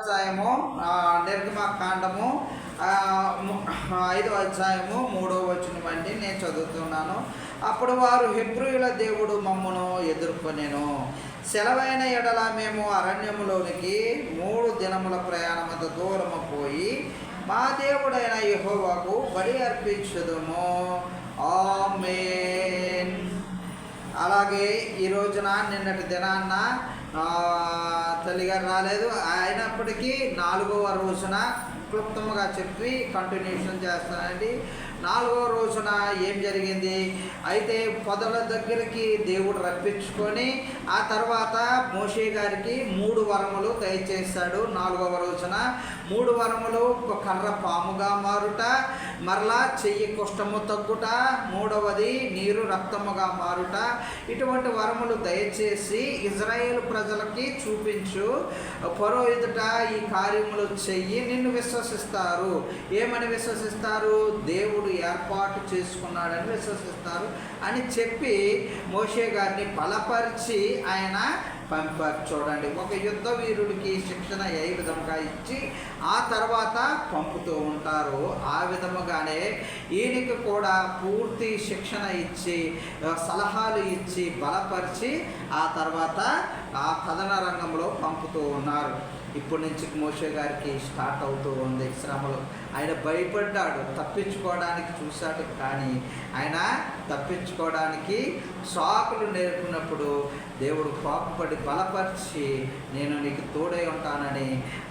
అధ్యాయము ఆ, నిర్గమకాండము ఐదో అధ్యాయము మూడో వచనం అండి నేను చదువుతున్నాను. అప్పుడు వారు హెబ్రియుల దేవుడు మమ్మను ఎదుర్కొనేను. సెలవైన ఎడల మేము అరణ్యములోనికి మూడు దినముల ప్రయాణమంత దూరము పోయి మా దేవుడైన యహోవాకు బలి అర్పించదుము. ఆమేన్. అలాగే ఈ రోజున నిన్నటి దినాన్న తల్లి తల్లిగారు రాలేదు. అయినప్పటికీ నాలుగవ రోజున క్లుప్తంగా చెప్పి కంటిన్యూషన్ చేస్తానండి. నాలుగవ రోజున ఏం జరిగింది? అయితే పొదల దగ్గరికి దేవుడు రప్పించుకొని ఆ తర్వాత మోషే గారికి మూడు వరములు దయచేశాడు నాలుగవ రోజున. మూడు వరములు ఒక కర్ర పాముగా మారుట మరలా చెయ్యి కుష్టము తగ్గుట మూడవది నీరు రక్తముగా మారుట. ఇటువంటి వరములు దయచేసి ఇజ్రాయేల్ ప్రజలకి చూపించు. పొరో ఎదుట ఈ కార్యములు చెయ్యి నిన్ను విశ్వసిస్తారు. ఏమని విశ్వసిస్తారు? దేవుడు ఏర్పాటు చేసుకున్నాడని విశ్వసిస్తారు అని చెప్పి మోషే గారిని బలపరిచి ఆయన పంపారు చూడండి. ఒక యుద్ధ వీరుడికి శిక్షణ ఏ విధంగా ఇచ్చి ఆ తర్వాత పంపుతూ ఉంటారు ఆ విధముగానే ఈయనకి కూడా పూర్తి శిక్షణ ఇచ్చి సలహాలు ఇచ్చి బలపరిచి ఆ తర్వాత ఆ కథన రంగంలో పంపుతూ ఉన్నారు. ఇప్పటి నుంచి మోషే గారికి స్టార్ట్ అవుతూ ఉంది శ్రమలు. ఆయన భయపడ్డాడు తప్పించుకోవడానికి చూశాడు కానీ ఆయన తప్పించుకోవడానికి సాకులు నేర్పినప్పుడు దేవుడు కోపపడి బలపరిచి నేను నీకు తోడై ఉంటానని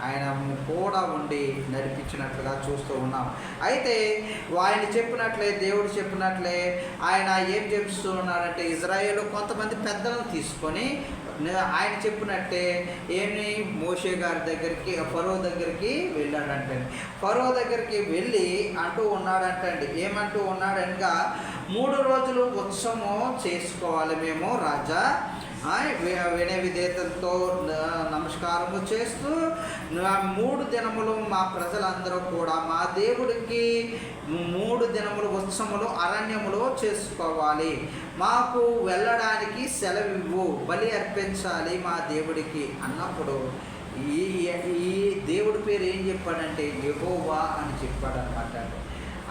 ఆయన కూడా ఉండి నడిపించినట్లుగా చూస్తూ ఉన్నాం. అయితే ఆయన చెప్పినట్లే దేవుడు చెప్పినట్లే ఆయన ఏం చెప్తూ ఉన్నాడంటే ఇజ్రాయేల్ కొంతమంది పెద్దలను తీసుకొని ఆయన చెప్పినట్టే ఏమి? మోషే గారి దగ్గరికి ఫరో దగ్గరికి వెళ్ళాడంటండి. ఫరో దగ్గరికి వెళ్ళి అంటూ ఉన్నాడంటండి. ఏమంటూ ఉన్నాడనగా మూడు రోజులు ఉత్సవము చేసుకోవాలి మేము రాజా. వినయ విధేయతలతో నమస్కారము చేస్తూ మూడు దినములు మా ప్రజలందరూ కూడా మా దేవుడికి మూడు దినములు ఉత్సవములు అరణ్యములో చేసుకోవాలి. మాకు వెళ్ళడానికి సెలవివ్వు బలి అర్పించాలి మా దేవుడికి అన్నప్పుడు ఈ ఈ దేవుడి పేరు ఏం చెప్పాడంటే యహోవా అని చెప్పాడు అనమాట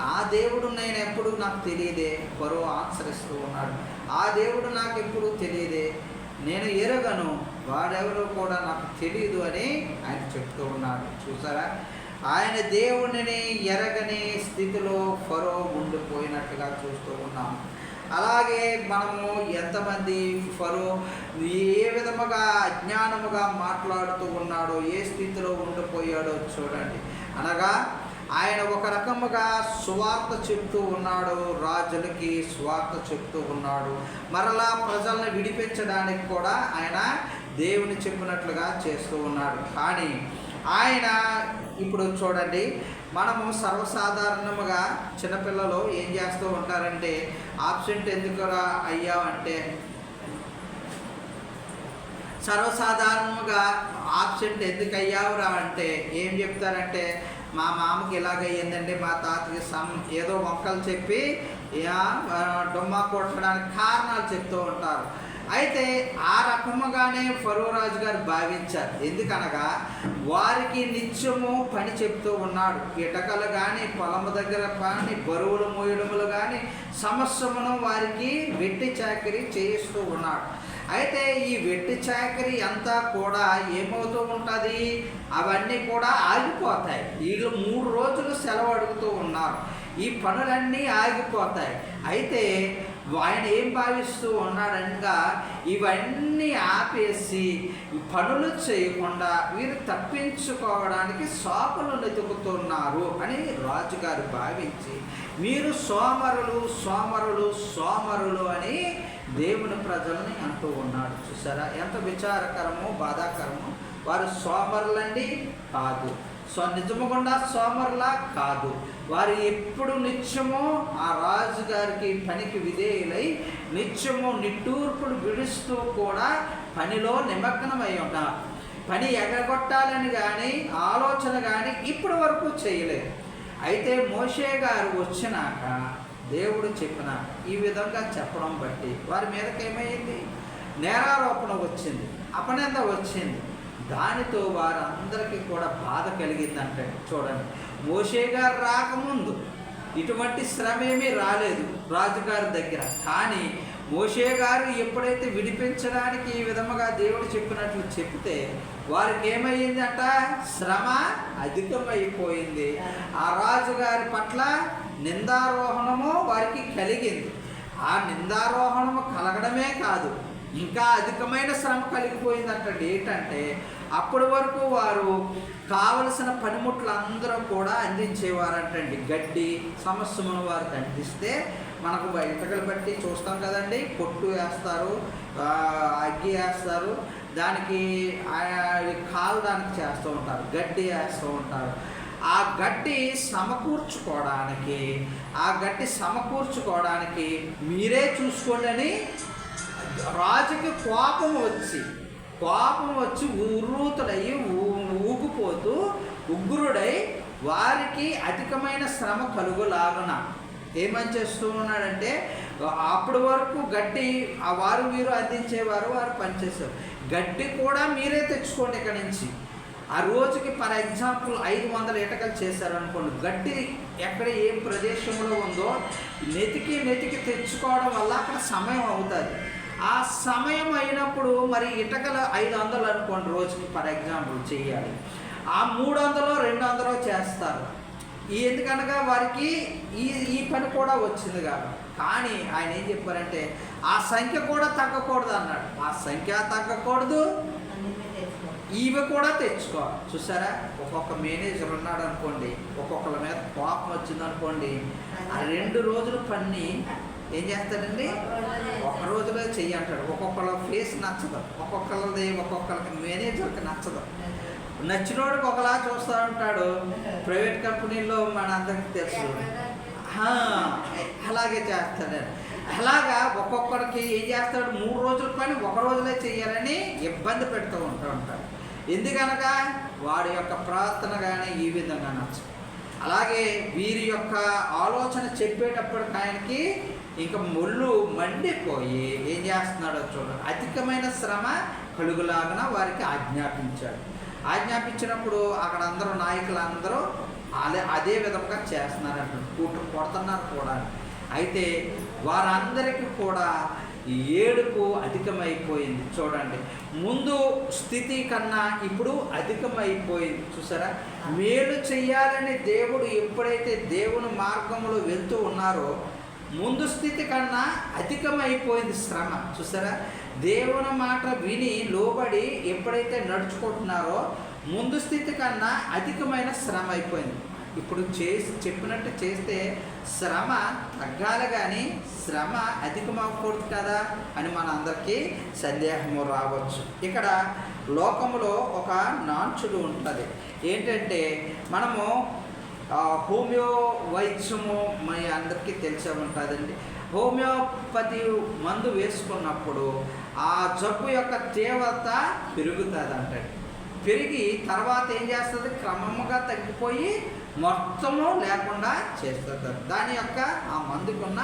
ఆ దేవుడు నేను ఎప్పుడు నాకు తెలియదే? బరో ఆచరిస్తూ ఉన్నాడు. ఆ దేవుడు నాకు ఎప్పుడు తెలియదే? నేను ఎరగను. వాడెవరో కూడా నాకు తెలియదు అని ఆయన చెప్తూ ఉన్నాడు. చూసారా? ఆయన దేవుడిని ఎరగని స్థితిలో ఫరో ఉండిపోయినట్టుగా చూస్తూ ఉన్నాం. అలాగే మనము ఎంతమంది ఫరో ఏ విధముగా అజ్ఞానముగా మాట్లాడుతూ ఉన్నాడో ఏ స్థితిలో ఉండిపోయాడో చూడండి. అనగా ఆయన ఒక రకముగా స్వార్థ చెప్తూ ఉన్నాడు రాజులకి స్వార్థ చెప్తూ ఉన్నాడు. మరలా ప్రజల్ని విడిపించడానికి కూడా ఆయన దేవుని చెప్పినట్లుగా చేస్తూ ఉన్నాడు. కానీ ఆయన ఇప్పుడు చూడండి మనము సర్వసాధారణముగా చిన్నపిల్లలు ఏం చేస్తూ ఉంటారంటే ఆబ్సెంట్ ఎందుకురా అయ్యావంటే సర్వసాధారణంగా ఆబ్సెంట్ ఎందుకు అయ్యావురా అంటే ఏం చెప్తారంటే మా మామకి ఇలాగయ్యిందండి మా తాతకి సమ్ ఏదో మొక్కలు చెప్పి డొమ్మా కొట్టడానికి కారణాలు చెప్తూ ఉంటారు. అయితే ఆ రకముగానే ఫరోరాజు గారు భావించారు. ఎందుకనగా వారికి నిత్యము పని చెప్తూ ఉన్నాడు. ఇటకలు కానీ పొలము దగ్గర కానీ బరువులు మోయడములు కానీ సమస్యమును వారికి వెట్టి చాకరీ చేయిస్తూ ఉన్నాడు. అయితే ఈ వెట్టి చాకరీ అంతా కూడా ఏమవుతూ ఉంటుంది? అవన్నీ కూడా ఆగిపోతాయి. వీళ్ళు మూడు రోజులు సెలవు అడుగుతూ ఉన్నారు. ఈ పనులన్నీ ఆగిపోతాయి. అయితే ఆయన ఏం భావిస్తూ ఉన్నాడనగా ఇవన్నీ ఆపేసి పనులు చేయకుండా వీరు తప్పించుకోవడానికి సోపలు వెతుకుతున్నారు అని రాజుగారు భావించి మీరు సోమరులు సోమరులు సోమరులు అని దేవుని ప్రజలని అంటూ ఉన్నాడు. చూసారా ఎంత విచారకరమో బాధాకరము. వారు సోమరులండి కాదు. సో నిజముగుండా సోమరులా కాదు. వారు ఎప్పుడు నిత్యము ఆ రాజు గారికి పనికి విధేయులై నిత్యము నిట్టూర్పులు విడుస్తూ కూడా పనిలో నిమగ్నమై ఉన్నారు. పని ఎగగొట్టాలని కానీ ఆలోచన కానీ ఇప్పటి వరకు చేయలేదు. అయితే మోషే గారు వచ్చినాక దేవుడు చెప్పిన ఈ విధంగా చెప్పడం బట్టి వారి మీదకి ఏమైంది? నేరారోపణ వచ్చింది అపనింద వచ్చింది. దానితో వారందరికీ కూడా బాధ కలిగిందంటే చూడండి. మోషే గారు రాకముందు ఇటువంటి శ్రమ ఏమీ రాలేదు రాజుగారి దగ్గర. కానీ మోషే గారు ఎప్పుడైతే విడిపించడానికి ఈ విధముగా దేవుడు చెప్పినట్లు చెప్తే వారికి ఏమయ్యిందట శ్రమ అధికమైపోయింది. ఆ రాజుగారి పట్ల నిందారోహణము వారికి కలిగింది. ఆ నిందారోహణము కలగడమే కాదు. ఇంకా అధికమైన శ్రమ కలిగిపోయిందంట ఏంటంటే అప్పటి వరకు వారు కావలసిన పనిముట్లు అందరూ కూడా అందించేవారంటండి. గడ్డి సమస్యమును వారికి అందిస్తే మనకు ఇటుకలు బట్టి చూస్తాం కదండి. పొట్టు వేస్తారు అగ్గి వేస్తారు. దానికి ఆ, కాలడానికి చేస్తూ ఉంటారు గడ్డి వేస్తూ ఉంటారు. ఆ గడ్డి సమకూర్చుకోవడానికి ఆ గడ్డి సమకూర్చుకోవడానికి మీరే చూసుకోండి అని రాజుకి కోపం వచ్చి కోపం వచ్చి ఉర్రూతుడయి ఊ- ఊగిపోతూ ఉగ్రుడై వారికి అధికమైన శ్రమ కలుగులాగున ఏమని చేస్తూ ఉన్నాడంటే అప్పటి వరకు గడ్డి ఆ వారు మీరు అందించేవారు వారు పనిచేశారు గడ్డి కూడా మీరే తెచ్చుకోండి ఇక్కడ నుంచి. ఆ రోజుకి ఫర్ ఎగ్జాంపుల్ ఐదు వందల ఇటకలు చేశారు అనుకోండి గడ్డి ఎక్కడ ఏ ప్రదేశంలో ఉందో నెతికి నెతికి తెచ్చుకోవడం వల్ల అక్కడ సమయం అవుతుంది. ఆ సమయం అయినప్పుడు మరి ఇటకలు ఐదు వందలు అనుకోండి రోజుకి ఫర్ ఎగ్జాంపుల్ చేయాలి ఆ మూడు వందలు రెండు వందలు చేస్తారు. ఎందుకనగా వారికి ఈ ఈ పని కూడా వచ్చింది కాబట్టి కానీ ఆయన ఏం చెప్పారంటే ఆ సంఖ్య కూడా తగ్గకూడదు అన్నాడు. ఆ సంఖ్య తగ్గకూడదు ఇవి కూడా తెచ్చుకోవాలి. చూసారా? ఒక్కొక్క మేనేజర్ ఉన్నాడు అనుకోండి ఒక్కొక్కళ్ళ మీద కోపం వచ్చింది అనుకోండి ఆ రెండు రోజులు పని ఏం చేస్తాడండి? ఒక రోజులో చెయ్యి అంటాడు. ఒక్కొక్కళ్ళ ఫేస్ నచ్చదు. ఒక్కొక్కళ్ళది ఒక్కొక్కళ్ళకి మేనేజర్కి నచ్చదు. నచ్చినోడికి ఒకలా చూస్తూ ఉంటాడు. ప్రైవేట్ కంపెనీలో మన అందరికీ తెలుసు. అలాగే చేస్తాడు. అలాగా ఒక్కొక్కరికి ఏం చేస్తాడు? మూడు రోజులు పని ఒక రోజులే చేయాలని ఇబ్బంది పెడుతూ ఉంటూ ఉంటాడు ఎందుకనగా వాడి యొక్క ప్రార్థన కానీ ఈ విధంగా నచ్చదు. అలాగే వీరి యొక్క ఆలోచన చెప్పేటప్పటికి ఆయనకి ఇంకా ముళ్ళు మండిపోయి ఏం చేస్తున్నాడో చూడండి అధికమైన శ్రమ కలుగులాగా వారికి ఆజ్ఞాపించాడు. ఆజ్ఞాపించినప్పుడు అక్కడ అందరూ నాయకులు అందరూ అదే అదే విధంగా చేస్తున్నారంట. కూట కొడుతున్నారు కూడా. అయితే వారందరికీ కూడా ఏడుపు అధికమైపోయింది. చూడండి. ముందు స్థితి కన్నా ఇప్పుడు అధికమైపోయింది. చూసారా? మేలు చెయ్యాలని దేవుడు ఎప్పుడైతే దేవుని మార్గంలో వెళ్తూ ఉన్నారో ముందు స్థితి కన్నా అధికమైపోయింది శ్రమ. చూసారా? దేవుని మాట విని లోబడి ఎప్పుడైతే నడుచుకుంటున్నారో ముందు స్థితి కన్నా అధికమైన శ్రమ అయిపోయింది. ఇప్పుడు చేసి చెప్పినట్టు చేస్తే శ్రమ తగ్గాలి కానీ శ్రమ అధికమవకూడదు కదా అని మన అందరికీ సందేహము రావచ్చు. ఇక్కడ లోకంలో ఒక నాంచుడు ఉంటుంది. ఏంటంటే మనము హోమియో వైద్యము మన అందరికీ తెలిసే ఉంటుందండి. హోమియోపతి మందు వేసుకున్నప్పుడు ఆ జబ్బు యొక్క తీవ్రత పెరుగుతుంది అంటండి పెరిగి తర్వాత ఏం చేస్తుంది? క్రమంగా తగ్గిపోయి మొత్తము లేకుండా చేస్తుంది. దాని యొక్క ఆ మందుకున్న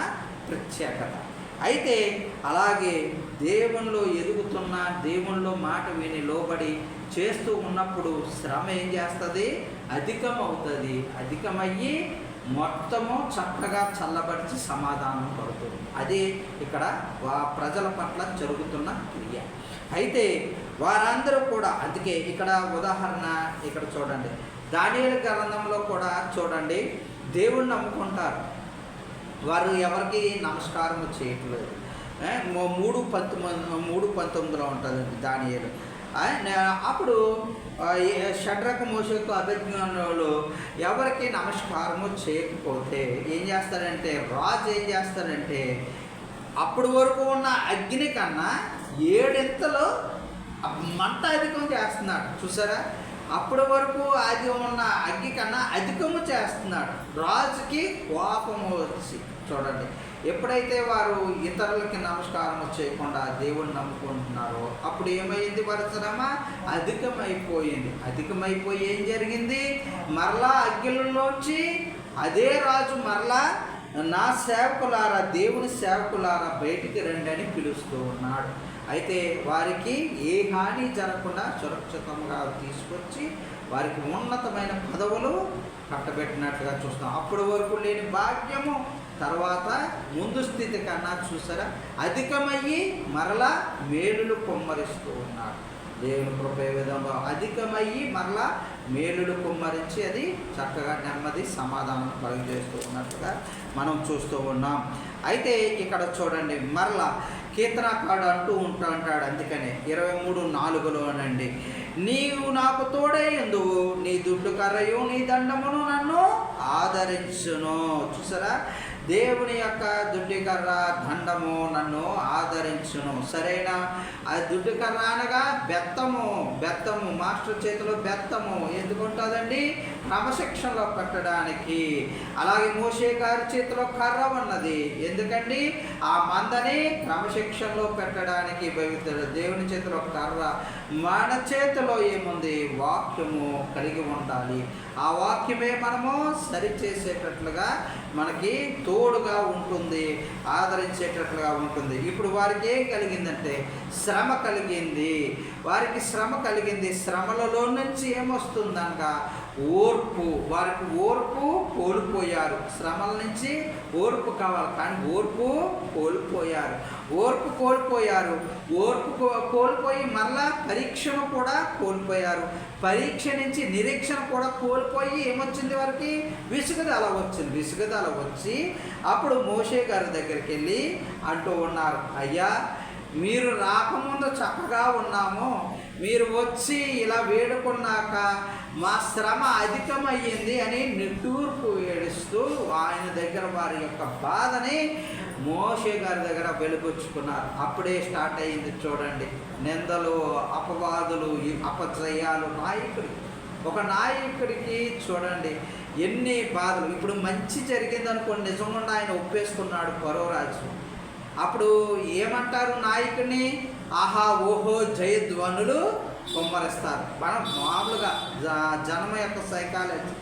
ప్రత్యేకత. అయితే అలాగే దేవునిలో ఎదుగుతున్న దేవునిలో మాట విని లోబడి చేస్తూ ఉన్నప్పుడు శ్రమ ఏం చేస్తుంది? అధికం అవుతుంది అధికమయ్యి మొత్తము చక్కగా చల్లబడిచి సమాధానం పడుతుంది. అదే ఇక్కడ వా ప్రజల పట్ల జరుగుతున్న క్రియ. అయితే వారందరూ కూడా అందుకే ఇక్కడ ఉదాహరణ ఇక్కడ చూడండి. దానియల గ్రంథంలో కూడా చూడండి. దేవుణ్ణి నమ్ముకుంటారు. వారు ఎవరికి నమస్కారం చేయట్లేదు. మూడు పంతొమ్మిది మూడు పంతొమ్మిదిలో ఉంటుందండి దానియలు. అప్పుడు ఆ, ఏ- షడ్రక మోషకు అభిజ్ఞానులు ఎవరికి నమస్కారము చేయకపోతే ఏం చేస్తారంటే రాజు ఏం చేస్తారంటే అప్పటి వరకు ఉన్న అగ్ని కన్నా ఏడింతలు మంట అధికం చేస్తున్నాడు. చూసారా? అప్పటి వరకు అది ఉన్న అగ్ని కన్నా అధికము చేస్తున్నాడు. రాజుకి కోపము వచ్చి చూడండి. ఎప్పుడైతే వారు ఇతరులకి నమస్కారం చేయకుండా దేవుణ్ణి నమ్ముకుంటున్నారో అప్పుడు ఏమైంది వారి శ్రమ? అధికమైపోయింది. అధికమైపోయి ఏం జరిగింది? మరలా అగ్గిలలోంచి అదే రాజు మరలా నా సేవకులారా దేవుని సేవకులారా బయటికి రండి అని పిలుస్తూ ఉన్నాడు. అయితే వారికి ఏ హాని జరగకుండా సురక్షితంగా తీసుకొచ్చి వారికి ఉన్నతమైన పదవులు కట్టబెట్టినట్లుగా చూస్తాం. అప్పటి వరకు లేని భాగ్యము. తర్వాత ముందు స్థితి కన్నా చూసారా? అధికమయ్యి మరలా మేలులు కుమ్మరిస్తూ ఉన్నాడు. దేవుని కృప ఏ విధంగా అధికమయ్యి మరలా మేలులు కుమ్మరించి అది చక్కగా నెమ్మది సమాధానం కలుగజేస్తూ ఉన్నట్టుగా మనం చూస్తూ ఉన్నాం. అయితే ఇక్కడ చూడండి మరలా కీర్తనాకాడు అంటూ ఉంటా అంటాడు. అందుకనే ఇరవై మూడు నాలుగులోనండి నీవు నాకు తోడే ఎందువు నీ దుడ్డు కర్రయు నీ దండమును నన్ను ఆదరించును. చూసారా? దేవుని యొక్క దుడ్డికర్ర దండము నన్ను ఆదరించును. సరైన? ఆ దుడ్డికర్ర అనగా బెత్తము బెత్తము మాస్టర్ చేతిలో బెత్తము. ఎందుకుంటుందండి? క్రమశిక్షణలో పెట్టడానికి అలాగే మోసే గారి చేతిలో కర్ర ఉన్నది. ఎందుకండి? ఆ మందని క్రమశిక్షణలో పెట్టడానికి పవిత్రుడు దేవుని చేతిలో కర్ర. మన చేతిలో ఏముంది? వాక్యము కలిగి ఉండాలి. ఆ వాక్యమే మనము సరిచేసేటట్లుగా మనకి తోడుగా ఉంటుంది ఆదరించేటట్లుగా ఉంటుంది. ఇప్పుడు వారికి ఏం కలిగిందంటే శ్రమ కలిగింది. వారికి శ్రమ కలిగింది. శ్రమలలో నుంచి ఏమొస్తుందనగా ఓర్పు వారికి ఓర్పు కోల్పోయారు. శ్రమల నుంచి ఓర్పు కావాలి. కానీ ఓర్పు కోల్పోయారు. ఓర్పు కోల్పోయారు. ఓర్పు కో- కోల్పోయి మళ్ళా పరీక్షను కూడా కోల్పోయారు. పరీక్ష నుంచి నిరీక్షణ కూడా కోల్పోయి ఏమొచ్చింది వారికి? విసుగుదల వచ్చింది. విసుగుదల వచ్చి అప్పుడు మోషే గారి దగ్గరికి వెళ్ళి అంటూ ఉన్నారు అయ్యా మీరు రాకముందు చక్కగా ఉన్నాము. మీరు వచ్చి ఇలా వేడుకున్నాక మా శ్రమ అధికమయ్యింది అని నిట్టూర్పు ఏడుస్తూ ఆయన దగ్గర వారి యొక్క బాధని మోషే గారి దగ్గర వెలుగొచ్చుకున్నారు అప్పుడే స్టార్ట్ అయ్యింది చూడండి. నిందలు అపవాదులు అపజయాలు నాయకుడు ఒక నాయకుడికి చూడండి ఎన్ని బాధలు. ఇప్పుడు మంచి జరిగిందనుకోండి నిజంగా ఆయన ఒప్పేసుకున్నాడు పరోరాజు అప్పుడు ఏమంటారు నాయకుడిని ఆహా ఓహో జయధ్వనులు కుమ్మరిస్తారు. మనం మామూలుగా జ- జనం యొక్క సైకాలజీ.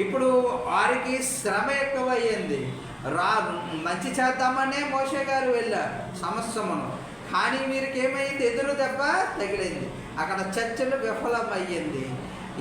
ఇప్పుడు వారికి శ్రమ ఎక్కువయ్యింది. రా మంచి చేద్దామనే మోషే గారు వెళ్ళారు సమస్యమును కానీ వీరికి ఏమైంది ఎదురు దెబ్బ తగిలింది. అక్కడ చర్చలు విఫలమయ్యింది.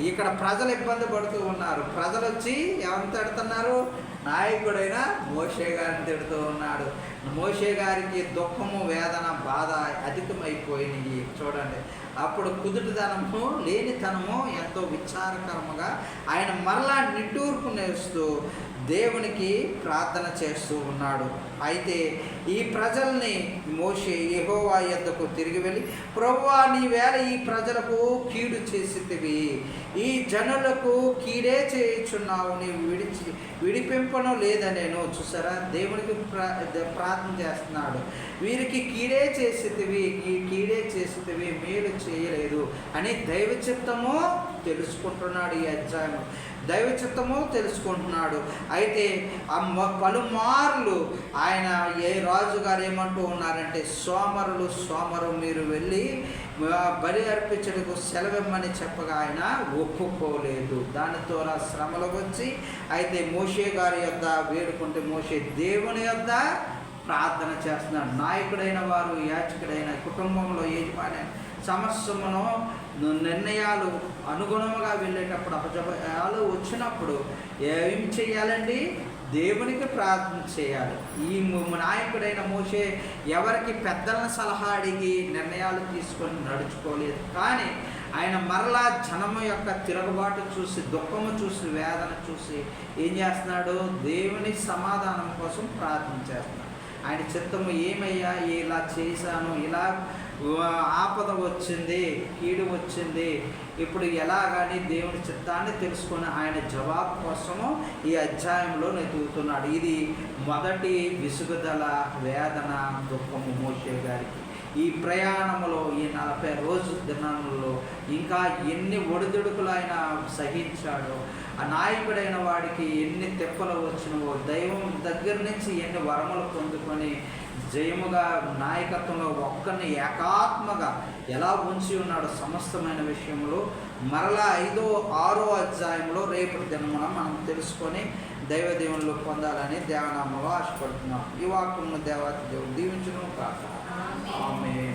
ఇక్కడ ప్రజలు ఇబ్బంది పడుతూ ఉన్నారు. ప్రజలు వచ్చి ఎవరిని తిడుతున్నారు? నాయకుడైన మోషే గారిని తిడుతూ ఉన్నాడు. మోషే గారికి దుఃఖము వేదన బాధ అధికమైపోయినాయి. చూడండి. అప్పుడు కుదుటిదనము లేనితనము ఎంతో విచారకరముగా ఆయన మరలా నిట్టూర్పు నేస్తూ దేవునికి ప్రార్థన చేస్తూ ఉన్నాడు. అయితే ఈ ప్రజల్ని మోసే యహోవా యొద్దకు తిరిగి వెళ్ళి ప్రభువా నీ వేళ ఈ ప్రజలకు కీడు చేసితివి. ఈ జనులకు కీడే చేయుచున్నావు. నీవు విడిచి విడిపింపను లేదనేను. చూసారా దేవునికి ప్రా ప్రార్థన చేస్తున్నాడు. వీరికి కీడే చేసితివి. ఈ కీడే చేసితివి. మేలు చేయలేదు. అని దైవ చిత్తము తెలుసుకుంటున్నాడు ఈ అధ్యాయం. దైవ చిత్తము తెలుసుకుంటున్నాడు. అయితే ఆ పలుమార్లు పలుమార్లు ఆయన ఏ రాజు గారు ఏమంటూ ఉన్నారంటే సోమరులు సోమరు మీరు వెళ్ళి బలి అర్పించడకు సెలవిమ్మని చెప్పగా ఆయన ఒప్పుకోలేదు. దాని ద్వారా శ్రమలు వచ్చి అయితే మోషే గారి యొద్ద వేడుకుంటే మోషే దేవుని యొద్ద ప్రార్థన చేస్తున్నాడు. నాయకుడైన వారు యాచకుడైన కుటుంబంలో యజమాని సమస్యలను నిర్ణయాలు అనుగుణంగా వెళ్ళేటప్పుడు అపజయాలు వచ్చినప్పుడు ఏం చేయాలండి? దేవునికి ప్రార్థన చేయాలి. ఈ నాయకుడైన మోసే ఎవరికి పెద్దలను సలహా అడిగి నిర్ణయాలు తీసుకొని నడుచుకోలేదు. కానీ ఆయన మరలా జనము యొక్క తిరగబాటు చూసి దుఃఖము చూసి వేదన చూసి ఏం చేస్తున్నాడు? దేవుని సమాధానం కోసం ప్రార్థన చేస్తున్నాడు. ఆయన చిత్తము ఏమయ్యా? ఇలా చేశాను ఇలా ఆపద వచ్చింది కీడు వచ్చింది. ఇప్పుడు ఎలాగని దేవుని చిత్తాన్ని తెలుసుకొని ఆయన జవాబు కోసము ఈ అధ్యాయంలో నెతుకుతున్నాడు ఇది మొదటి విసుగుదల వేదన దుఃఖము మోషే గారికి. ఈ ప్రయాణంలో ఈ నలభై రోజు దినాలలో ఇంకా ఎన్ని ఒడిదుడుకులు ఆయన సహించాడో ఆ నాయకుడైన వాడికి ఎన్ని తెప్పలు వచ్చినవో దైవం దగ్గర నుంచి ఎన్ని వరములు పొందుకొని జయముగా నాయకత్వంలో ఒక్కరిని ఏకాత్మగా ఎలా ఉంచి ఉన్నాడో సమస్తమైన విషయంలో మరలా ఐదో ఆరో అధ్యాయంలో రేపటి దినమున మనం తెలుసుకొని దైవ దేవునిలో పొందాలని దేవనామంలో ఆశపడుతున్నాం. ఈ వాక్యమును దేవాతి దేవుడు దీవించడం కాక ఆమె